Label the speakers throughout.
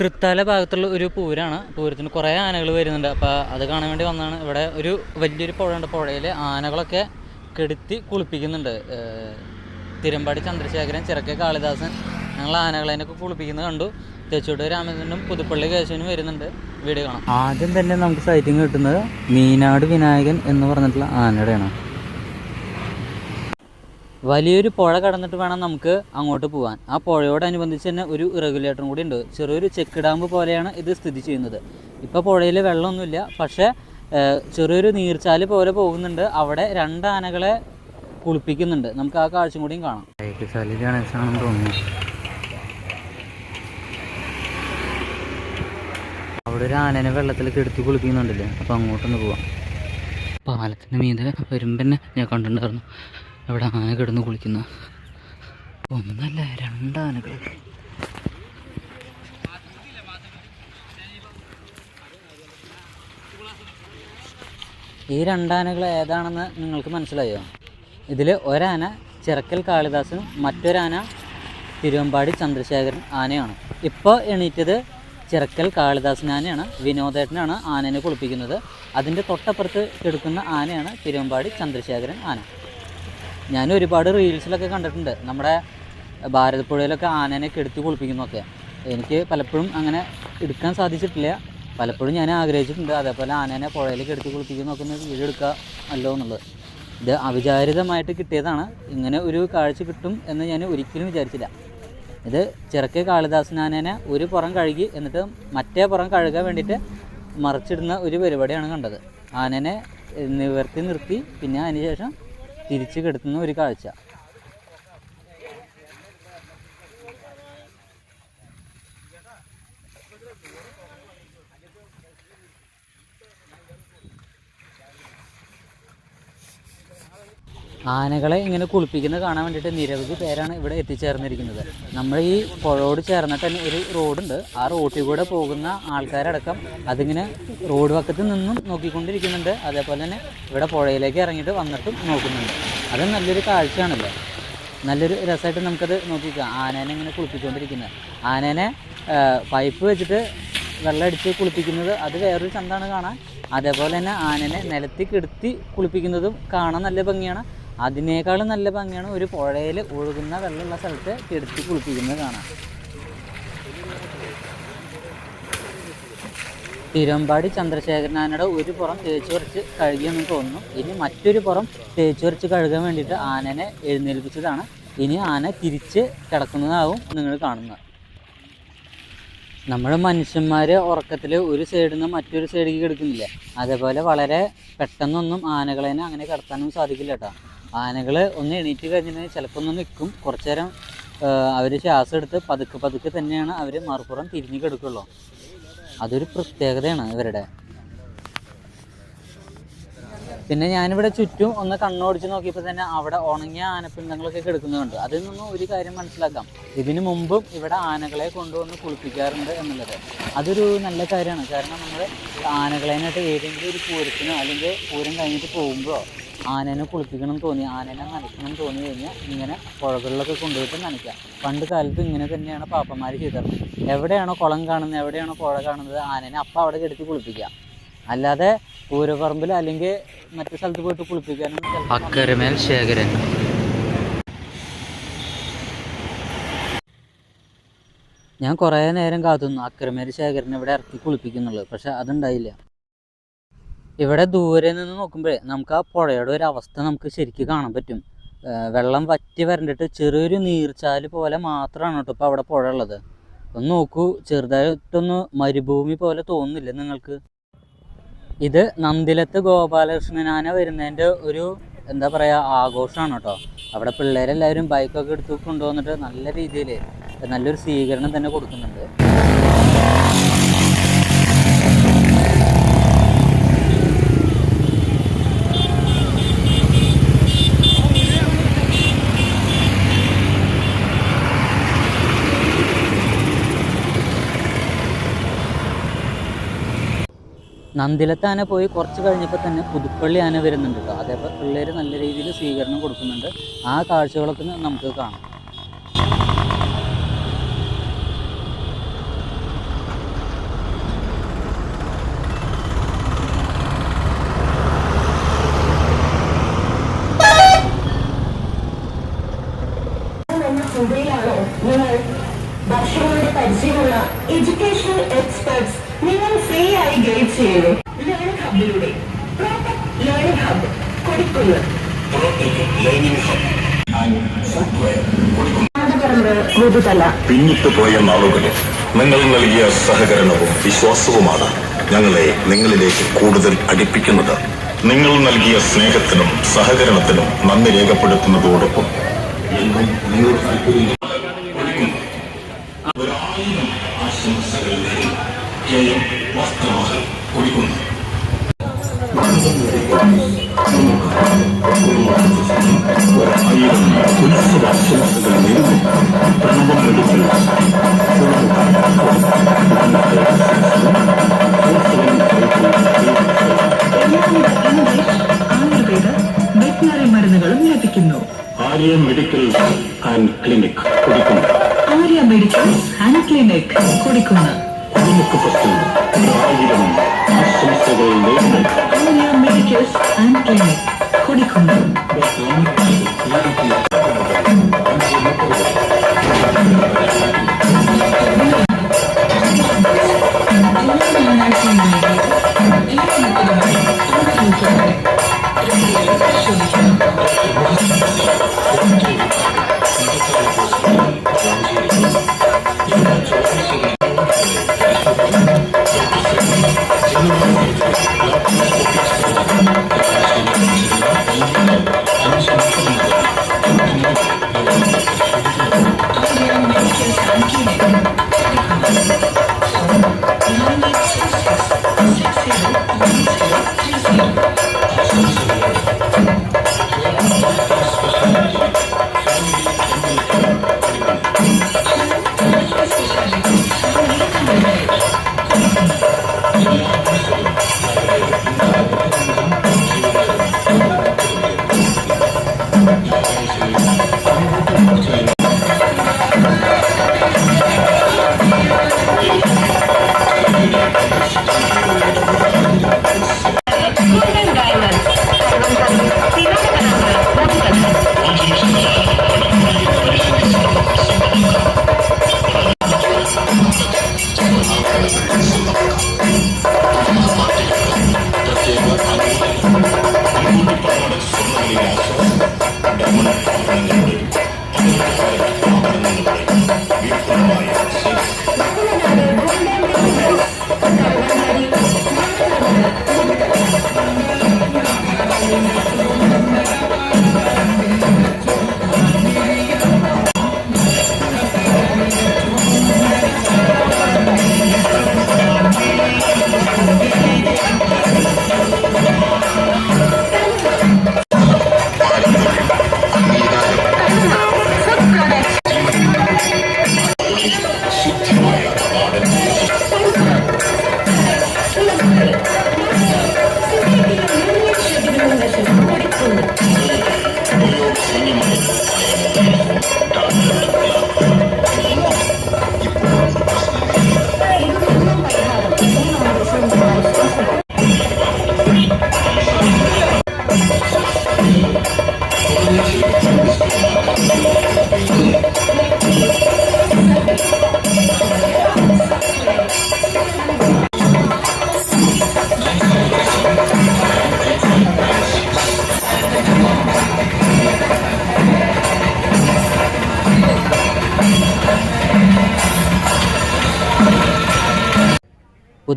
Speaker 1: തൃത്താല ഭാഗത്തുള്ള ഒരു പൂരാണ്. പൂരത്തിന് കുറേ ആനകൾ വരുന്നുണ്ട്. അപ്പോൾ അത് കാണാൻ വേണ്ടി വന്നാണ് ഇവിടെ ഒരു വലിയൊരു പുഴയുണ്ട്. പുഴയിൽ ആനകളൊക്കെ കെടുത്തി കുളിപ്പിക്കുന്നുണ്ട്. തിരുമ്പാടി ചന്ദ്രശേഖരൻ ചിറക്കെ കാളിദാസൻ ഞങ്ങൾ ആനകളതിനൊക്കെ കുളിപ്പിക്കുന്നത് കണ്ടു. തെച്ചോട്ട് രാമചന്ദ്രനും പുതുപ്പള്ളി കേശവനും വരുന്നുണ്ട്. വീട് കാണാം. ആദ്യം തന്നെ നമുക്ക് സൈറ്റിംഗ് കിട്ടുന്നത് മീനാട് വിനായകൻ എന്ന് പറഞ്ഞിട്ടുള്ള ആനയുടെയാണ്. വലിയൊരു പുഴ കടന്നിട്ട് വേണം നമുക്ക് അങ്ങോട്ട് പോകാൻ ആ പുഴയോടനുബന്ധിച്ച് തന്നെ ഒരു റെഗുലേറ്ററും കൂടി ഉണ്ട്. ചെറിയൊരു ചെക്ക് ഡാം പോലെയാണ് ഇത് സ്ഥിതി ചെയ്യുന്നത്. ഇപ്പോൾ പുഴയിൽ വെള്ളമൊന്നുമില്ല. പക്ഷേ ചെറിയൊരു നീർച്ചാൽ പോലെ പോകുന്നുണ്ട്. അവിടെ രണ്ട് ആനകളെ കുളിപ്പിക്കുന്നുണ്ട്. നമുക്ക് ആ കാഴ്ചയും കൂടിയും കാണാം. അവിടെ ഒരു ആനനെ വെള്ളത്തിൽ കെടുത്തി കുളിപ്പിക്കുന്നുണ്ടല്ലേ? അപ്പോൾ അങ്ങോട്ടൊന്ന് പോവാം. പാലത്തിന്റെ മീതെ വരുമ്പന്നെ തന്നെ ഞാൻ കണ്ടിട്ടുണ്ടായിരുന്നു. അവിടെ ആന കിടന്ന് കുളിക്കുന്ന. ഒന്നല്ല രണ്ടാനകൾ ഈ രണ്ടാനകൾ ഏതാണെന്ന് നിങ്ങൾക്ക് മനസ്സിലായോ? ഇതിൽ ഒരാന ചിറക്കൽ കാളിദാസനും മറ്റൊരാന തിരുവമ്പാടി ചന്ദ്രശേഖരൻ ആനയാണ്. ഇപ്പോൾ എണീറ്റത് ചിറക്കൽ കാളിദാസൻ ആനയാണ്. വിനോദേട്ടനാണ് ആനേനെ കുളിപ്പിക്കുന്നത്. അതിന്റെ തൊട്ടപ്പുറത്ത് കിടക്കുന്ന ആനയാണ് തിരുവമ്പാടി ചന്ദ്രശേഖരൻ ആന. ഞാൻ ഒരുപാട് റീൽസിലൊക്കെ കണ്ടിട്ടുണ്ട്. നമ്മുടെ ഭാരതപ്പുഴയിലൊക്കെ ആനേനെ കെടുത്തി കുളിപ്പിക്കുന്നതൊക്കെ. എനിക്ക് പലപ്പോഴും അങ്ങനെ എടുക്കാൻ സാധിച്ചിട്ടില്ല. പലപ്പോഴും ഞാൻ ആഗ്രഹിച്ചിട്ടുണ്ട് അതേപോലെ ആനേനെ പുഴയിൽ കെടുത്തി കുളിപ്പിക്കുന്നതൊക്കെ ഒന്ന് വീഡിയോ എടുക്കുക അല്ലോ എന്നുള്ളത് ഇത് അവിചാരിതമായിട്ട് കിട്ടിയതാണ്. ഇങ്ങനെ ഒരു കാഴ്ച കിട്ടും എന്ന് ഞാൻ ഒരിക്കലും വിചാരിച്ചില്ല. ഇത് ചിറക്കെ കാളിദാസനാനേനെ ഒരു പുറം കഴുകി എന്നിട്ട് മറ്റേ പുറം കഴുകാൻ വേണ്ടിയിട്ട് മറിച്ചിടുന്ന ഒരു പരിപാടിയാണ് കണ്ടത്. ആനനെ നിവർത്തി നിർത്തി പിന്നെ അതിനുശേഷം തിരിച്ച് കെടുത്തുന്ന ഒരു കാഴ്ച. ആനകളെ ഇങ്ങനെ കുളിപ്പിക്കുന്നത് കാണാൻ വേണ്ടിയിട്ട് നിരവധി പേരാണ് ഇവിടെ എത്തിച്ചേർന്നിരിക്കുന്നത്. നമ്മൾ ഈ പുഴയോട് ചേർന്നിട്ട് തന്നെ ഒരു റോഡുണ്ട്. ആ റോട്ടിൽ കൂടെ പോകുന്ന ആൾക്കാരടക്കം അതിങ്ങനെ റോഡ് പക്കത്ത് നിന്നും നോക്കിക്കൊണ്ടിരിക്കുന്നുണ്ട്. അതേപോലെ തന്നെ ഇവിടെ പുഴയിലേക്ക് ഇറങ്ങിയിട്ട് വന്നിട്ടും നോക്കുന്നുണ്ട്. അത് നല്ലൊരു കാഴ്ചയാണല്ലോ. നല്ലൊരു രസമായിട്ട് നമുക്കത് നോക്കിക്കാം. ആനേനെ ഇങ്ങനെ കുളിപ്പിച്ചുകൊണ്ടിരിക്കുന്നത് ആനേനെ പൈപ്പ് വെച്ചിട്ട് വെള്ളം അടിച്ച് കുളിപ്പിക്കുന്നത് അത് വേറൊരു ചന്താണ് കാണാൻ. അതേപോലെ തന്നെ ആനനെ നിലത്തി കിടത്തി കുളിപ്പിക്കുന്നതും കാണാൻ നല്ല ഭംഗിയാണ്. അതിനേക്കാളും നല്ല ഭംഗിയാണ് ഒരു പുഴയിൽ ഒഴുകുന്ന വെള്ളമുള്ള സ്ഥലത്ത് കെടുത്തി കുളിപ്പിക്കുന്നത് കാണാം. തിരുവമ്പാടി ചന്ദ്രശേഖരനാനയുടെ ഒരു പുറം തേച്ചു വരച്ച് കഴുകിയെന്ന് തോന്നുന്നു. ഇനി മറ്റൊരു പുറം തേച്ചു വരച്ച് കഴുകാൻ വേണ്ടിയിട്ട് ആനനെ എഴുന്നേൽപ്പിച്ചതാണ്. ഇനി ആന തിരിച്ച് കിടക്കുന്നതാവും നിങ്ങൾ കാണുന്നത്. നമ്മൾ മനുഷ്യന്മാർ ഉറക്കത്തിൽ ഒരു സൈഡിൽ നിന്ന് മറ്റൊരു സൈഡിലേക്ക് കിടക്കുന്നില്ല? അതേപോലെ വളരെ പെട്ടെന്നൊന്നും ആനകളെ അങ്ങനെ കിടത്താനൊന്നും സാധിക്കില്ല കേട്ടോ. ആനകൾ ഒന്ന് എണീറ്റ് കഴിഞ്ഞിട്ടുണ്ടെങ്കിൽ ചിലപ്പോൾ ഒന്ന് നിൽക്കും കുറച്ച് നേരം അവർ ശ്വാസം എടുത്ത് പതുക്കെ പതുക്കെ തന്നെയാണ് അവർ മറുപുറം തിരിഞ്ഞു കിടക്കുള്ളൂ. അതൊരു പ്രത്യേകതയാണ് ഇവരുടെ. പിന്നെ ഞാനിവിടെ ചുറ്റും ഒന്ന് കണ്ണോടിച്ച് നോക്കിയപ്പോൾ തന്നെ അവിടെ ഉണങ്ങിയ ആനപ്പിണ്ടങ്ങളൊക്കെ കിടക്കുന്നുണ്ട്. അതിൽ നിന്നും ഒരു കാര്യം മനസ്സിലാക്കാം. ഇതിനു മുമ്പും ഇവിടെ ആനകളെ കൊണ്ടുവന്ന് കുളിപ്പിക്കാറുണ്ട് എന്നുള്ളത്. അതൊരു നല്ല കാര്യമാണ്. കാരണം നമ്മൾ ആനകളേനായിട്ട് ഏതെങ്കിലും ഒരു പൂരത്തിനോ അല്ലെങ്കിൽ പൂരം കഴിഞ്ഞിട്ട് പോകുമ്പോഴോ ആനേനെ കുളിപ്പിക്കണം തോന്നി ആനനെ നനയ്ക്കണം തോന്നി കഴിഞ്ഞാൽ ഇങ്ങനെ പുഴകളിലൊക്കെ കൊണ്ടുപോയിട്ട് നനയ്ക്കാം. പണ്ട് കാലത്ത് ഇങ്ങനെ തന്നെയാണ് പാപ്പന്മാർ ചെയ്തത്. എവിടെയാണോ കുളം കാണുന്നത് എവിടെയാണോ പുഴ കാണുന്നത് ആനനെ അപ്പം അവിടെ കെടുത്തി കുളിപ്പിക്കുക അല്ലാതെ പൂരപ്പറമ്പിൽ അല്ലെങ്കിൽ മറ്റു സ്ഥലത്ത് പോയിട്ട് കുളിപ്പിക്കാനും അക്കരമേൽ ശേഖരൻ. ഞാൻ കുറേ നേരം കാത്തുന്നു അക്കരമേൽ ശേഖരനെ ഇവിടെ ഇറക്കി കുളിപ്പിക്കുന്നുള്ളൂ പക്ഷെ അതുണ്ടായില്ല. ഇവിടെ ദൂരെ നിന്ന് നോക്കുമ്പോഴേ നമുക്ക് ആ പുഴയുടെ ഒരു അവസ്ഥ നമുക്ക് ശരിക്കും കാണാൻ പറ്റും. വെള്ളം വറ്റി വരണ്ടിട്ട് ചെറിയൊരു നീർച്ചാൽ പോലെ മാത്രമാണ് കേട്ടോ ഇപ്പോൾ അവിടെ പുഴ ഉള്ളത്. ഒന്ന് നോക്കൂ ചെറുതായിട്ടൊന്ന് മരുഭൂമി പോലെ തോന്നുന്നില്ല നിങ്ങൾക്ക്? ഇത് നന്ദിലത്ത് ഗോപാലകൃഷ്ണനാന വരുന്നതിന്റെ ഒരു എന്താ പറയുക ആഘോഷമാണ് കേട്ടോ. അവിടെ പിള്ളേരെല്ലാവരും ബൈക്കൊക്കെ എടുത്ത് കൊണ്ടുവന്നിട്ട് നല്ല രീതിയിൽ നല്ലൊരു സ്വീകരണം തന്നെ കൊടുക്കുന്നുണ്ട്. നന്ദിലത്ത് ആന പോയി കുറച്ച് കഴിഞ്ഞപ്പോൾ തന്നെ പുതുപ്പള്ളി ആന വരുന്നുണ്ട് കേട്ടോ. അതേപോലെ പിള്ളേർ നല്ല രീതിയിൽ സ്വീകരണം കൊടുക്കുന്നുണ്ട്. ആ കാഴ്ചകളൊക്കെ നമുക്ക് കാണാം.
Speaker 2: ആയി ഗൈഡ് ചെയ്യുന്നു ലേണിംഗ് ഹബിലൂടെ ലേണിംഗ് ഹബ് കൊടുക്കുന്നു
Speaker 3: പിന്നിട്ടു പോയ നാളുകളിൽ നിങ്ങൾ നൽകിയ സഹകരണവും വിശ്വാസവുമാണ് ഞങ്ങളെ നിങ്ങളിലേക്ക് കൂടുതൽ അടുപ്പിക്കുന്നത്. നിങ്ങൾ നൽകിയ സ്നേഹത്തിനും സഹകരണത്തിനും നന്ദി രേഖപ്പെടുത്തുന്നതോടൊപ്പം. എന്നും നിങ്ങളുടെ താല്പര്യം ഒരുക്കുന്നു. ഒരായിരം ആശംസകൾ
Speaker 2: ആയുർവേദ വെറ്റിനറി മരുന്നുകളും ലഭിക്കുന്നു
Speaker 3: ആര്യ മെഡിക്കൽ ആൻഡ് ക്ലിനിക് കൊടുക്കുന്നു.
Speaker 2: ആര്യ മെഡിക്കൽ ആൻഡ് ക്ലിനിക് കൊടുക്കുന്നു.
Speaker 3: കുടുംബക്ക് പറ്റും ഒരായിരം ആശംസകൾ നേരുന്നു
Speaker 2: ആര്യ മെഡിക്കൽസ് ആൻഡ് ക്ലിനിക് കൊടുക്കുന്നു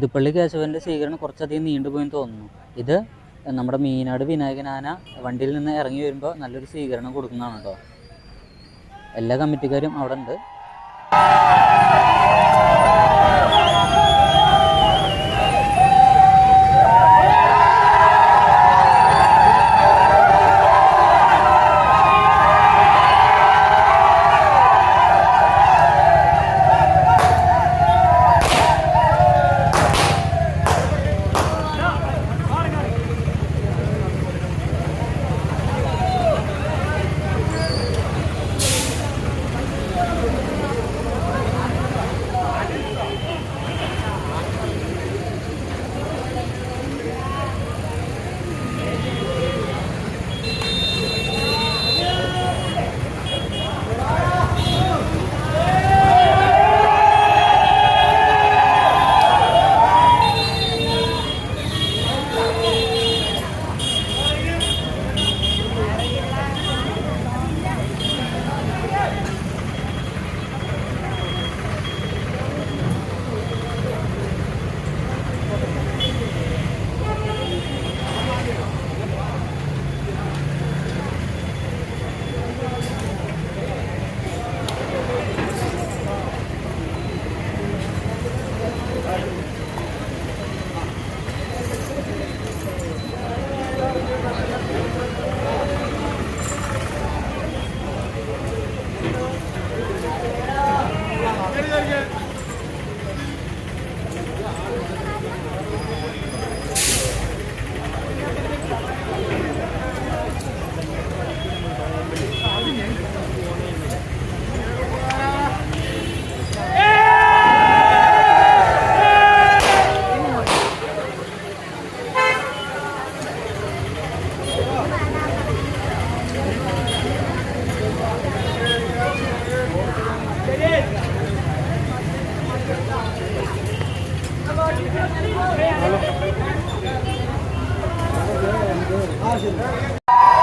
Speaker 1: പുതുപ്പള്ളി കേശവന്റെ സ്വീകരണം കുറച്ചധികം നീണ്ടുപോയെന്ന് തോന്നുന്നു. ഇത് നമ്മുടെ മീനാട് വിനായകനാന വണ്ടിയിൽ നിന്ന് ഇറങ്ങി വരുമ്പോൾ നല്ലൊരു സ്വീകരണം കൊടുക്കുന്നതാണ് കേട്ടോ. എല്ലാ കമ്മിറ്റിക്കാരും അവിടെ ഉണ്ട്. よいしょ。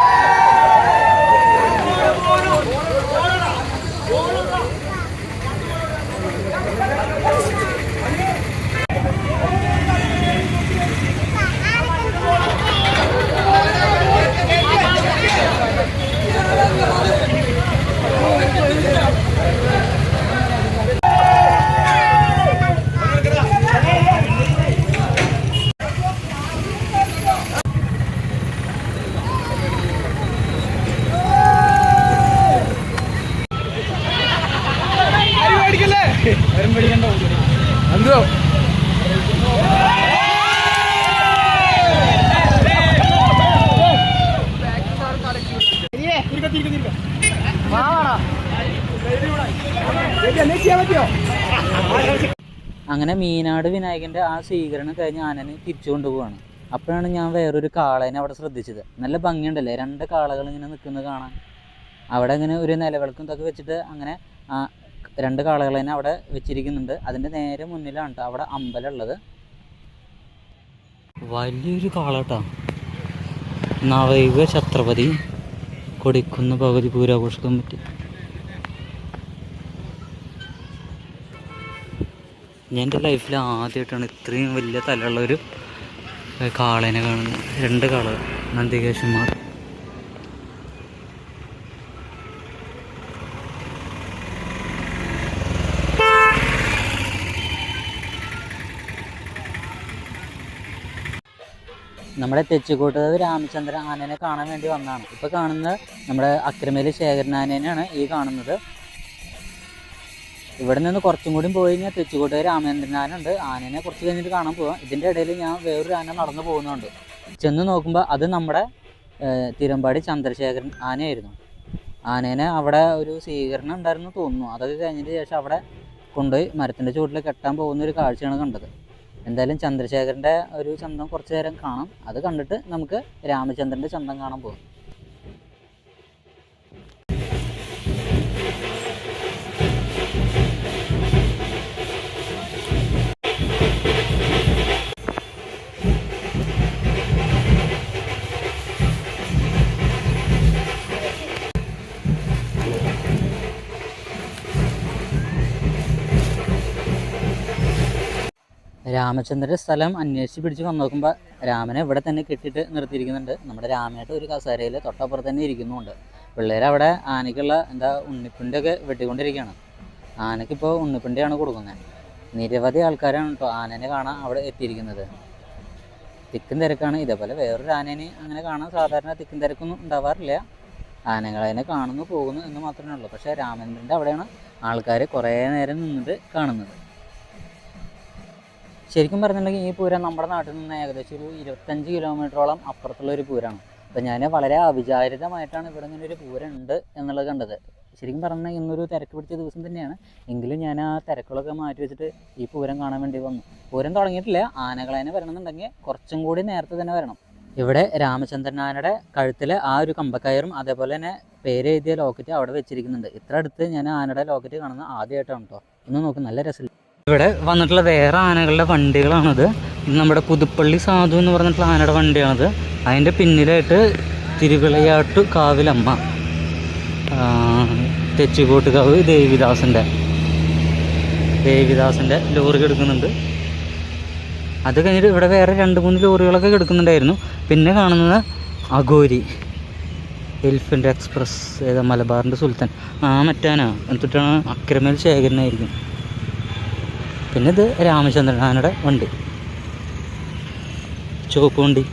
Speaker 1: അങ്ങനെ മീനാട് വിനായകന്റെ ആ സ്വീകരണം കഴിഞ്ഞ് ആനനെ തിരിച്ചു കൊണ്ടുപോവാണ്. അപ്പോഴാണ് ഞാൻ വേറൊരു കാളേനെ അവിടെ ശ്രദ്ധിച്ചത്. നല്ല ഭംഗിയുണ്ടല്ലേ? രണ്ട് കാളകൾ ഇങ്ങനെ നിൽക്കുന്നത് കാണാൻ. അവിടെ ഇങ്ങനെ ഒരു നിലവിളക്കും ഇതൊക്കെ വെച്ചിട്ട് അങ്ങനെ ആ രണ്ട് കാളകളെ തന്നെ അവിടെ വെച്ചിരിക്കുന്നുണ്ട്. അതിന്റെ നേരെ മുന്നിലാണ് കേട്ടോ അവിടെ അമ്പലം ഉള്ളത് വലിയൊരു കാള കേട്ടോ നവയുഗ ഛത്രപതി. കൊടിക്കുന്ന പകുതി പൂരാഘോഷിക്കാൻ കമ്മിറ്റി എന്റെ ലൈഫിൽ ആദ്യമായിട്ടാണ് ഇത്രയും വലിയ തലയുള്ളൊരു കാളേനെ കാണുന്നത് രണ്ട് കാള നന്ദികേശന്മാർ. നമ്മുടെ തെച്ചിക്കോട്ട് രാമചന്ദ്രൻ ആനനെ കാണാൻ വേണ്ടി വന്നതാണ്. ഇപ്പോൾ കാണുന്നത് നമ്മുടെ അക്രമേലി ശേഖരൻ ആനേനെയാണ് ഈ കാണുന്നത്. ഇവിടെ നിന്ന് കുറച്ചും കൂടി പോയി കഴിഞ്ഞാൽ തെച്ചുകോട്ടെ രാമേന്ദ്രൻ ആനനെ കുറച്ച് കഴിഞ്ഞിട്ട് കാണാൻ പോവാം. ഇതിന്റെ ഇടയിൽ ഞാൻ വേറൊരു ആന നടന്നു പോകുന്നുണ്ട്. ചെന്ന് നോക്കുമ്പോൾ അത് നമ്മുടെ തിരമ്പാടി ചന്ദ്രശേഖരൻ ആനയായിരുന്നു. ആനേനെ അവിടെ ഒരു സ്വീകരണം ഉണ്ടായിരുന്നു തോന്നുന്നു. അതൊക്കെ കഴിഞ്ഞതിന് ശേഷം അവിടെ കൊണ്ടുപോയി മരത്തിന്റെ ചുവട്ടിൽ കെട്ടാൻ പോകുന്ന ഒരു കാഴ്ചയാണ് കണ്ടത്. എന്തായാലും ചന്ദ്രശേഖരന്റെ ഒരു ചന്തം കുറച്ച് നേരം കാണാം. അത് കണ്ടിട്ട് നമുക്ക് രാമചന്ദ്രന്റെ ചന്തം കാണാൻ പോകും രാമചന്ദ്രന്റെ സ്ഥലം അന്വേഷിച്ച് പിടിച്ച് വന്ന് നോക്കുമ്പോൾ രാമനെ ഇവിടെ തന്നെ കെട്ടിയിട്ട് നിർത്തിയിരിക്കുന്നുണ്ട്. നമ്മുടെ രാമേട്ട് ഒരു കസേരയിൽ തൊട്ടപ്പുറത്ത് തന്നെ ഇരിക്കുന്നുണ്ട് പിള്ളേർ അവിടെ ആനയ്ക്കുള്ള എന്താ ഉണ്ണിപ്പിണ്ടിയൊക്കെ വെട്ടിക്കൊണ്ടിരിക്കുകയാണ്. ആനയ്ക്കിപ്പോൾ ഉണ്ണിപ്പിണ്ടിയാണ് കൊടുക്കുന്നത്. നിരവധി ആൾക്കാരാണ് കേട്ടോ ആനനെ കാണാൻ അവിടെ എത്തിയിരിക്കുന്നത്. തിക്കും തിരക്കാണ്. ഇതേപോലെ വേറൊരു ആനേനെ അങ്ങനെ കാണാൻ സാധാരണ തിക്കും തിരക്കൊന്നും ഉണ്ടാവാറില്ല. ആനകളതിനെ കാണുന്നു പോകുന്നു എന്ന് മാത്രമേ ഉള്ളൂ. പക്ഷേ രാമേന്ദ്രന്റെ അവിടെയാണ് ആൾക്കാർ കുറേ നേരം നിന്നിട്ട് കാണുന്നത്. ശരിക്കും പറഞ്ഞിട്ടുണ്ടെങ്കിൽ ഈ പൂരം നമ്മുടെ നാട്ടിൽ നിന്ന് ഏകദേശം ഒരു ഇരുപത്തഞ്ച് കിലോമീറ്ററോളം അപ്പുറത്തുള്ള ഒരു പൂരമാണ്. അപ്പം ഞാൻ വളരെ അവിചാരിതമായിട്ടാണ് ഇവിടെ ഇങ്ങനെ ഒരു പൂരം ഉണ്ട് എന്നുള്ളത് കണ്ടത്. ശരിക്കും പറഞ്ഞാൽ ഇന്നൊരു തിരക്ക് പിടിച്ച ദിവസം തന്നെയാണ്. എങ്കിലും ഞാൻ ആ തിരക്കുകളൊക്കെ മാറ്റി വെച്ചിട്ട് ഈ പൂരം കാണാൻ വേണ്ടി വന്നു. പൂരം തുടങ്ങിയിട്ടില്ല. ആനകളേനെ വരണമെന്നുണ്ടെങ്കിൽ കുറച്ചും കൂടി നേരത്തെ തന്നെ വരണം. ഇവിടെ രാമചന്ദ്രനാനയുടെ കഴുത്തിൽ ആ ഒരു കമ്പക്കയറും അതേപോലെ തന്നെ പേര് എഴുതിയ ലോക്കറ്റ് അവിടെ വെച്ചിരിക്കുന്നുണ്ട്. ഇത്ര അടുത്ത് ഞാൻ ആനയുടെ ലോക്കറ്റ് കാണുന്നത് ആദ്യമായിട്ടാണ് കേട്ടോ ഒന്ന് നോക്കും നല്ല രസമില്ല? ഇവിടെ വന്നിട്ടുള്ള വേറെ ആനകളുടെ വണ്ടികളാണിത്. ഇത് നമ്മുടെ പുതുപ്പള്ളി സാധു എന്ന് പറഞ്ഞിട്ടുള്ള ആനയുടെ വണ്ടിയാണിത്. അതിന്റെ പിന്നിലായിട്ട് തിരുവിളയാട്ടു കാവിലമ്മ. തെച്ചിക്കോട്ടുകാവ് ദേവിദാസിന്റെ ദേവിദാസിന്റെ ലോറി കിടക്കുന്നുണ്ട് അത് കഴിഞ്ഞിട്ട് ഇവിടെ വേറെ രണ്ട് മൂന്ന് ലോറികളൊക്കെ കിടക്കുന്നുണ്ടായിരുന്നു പിന്നെ കാണുന്നത് അഗോരി എലിഫന്റ് എക്സ്പ്രസ് ഏതാ മലബാറിന്റെ സുൽത്താൻ. ആ മറ്റാനാ എന്നിട്ടാണ് അക്രമേൽ ശേഖരനായിരിക്കും പിന്നെ ഇത് രാമചന്ദ്രൻ ആനയുടെ വണ്ടി. ചുവപ്പ് വണ്ടി.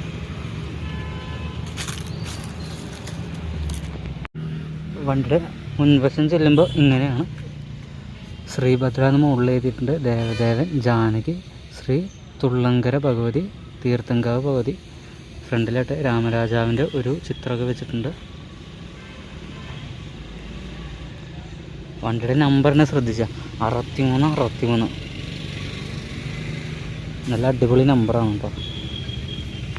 Speaker 1: വണ്ടിയുടെ മുൻവശം ചെല്ലുമ്പോൾ ഇങ്ങനെയാണ്. ശ്രീഭദ്ര എന്ന് മുകളിൽ എഴുതിയിട്ടുണ്ട്. ദേവദേവൻ ജാനകി ശ്രീ തുള്ളങ്കര ഭഗവതി തീർത്ഥങ്കാവ് ഭഗവതി. ഫ്രണ്ടിലായിട്ട് രാമരാജാവിന്റെ ഒരു ചിത്രമൊക്കെ വെച്ചിട്ടുണ്ട്. വണ്ടിയുടെ നമ്പറിനെ ശ്രദ്ധിച്ച. അറുപത്തിമൂന്ന് അറുപത്തിമൂന്ന്. നല്ല അടിപൊളി നമ്പറാണ് കേട്ടോ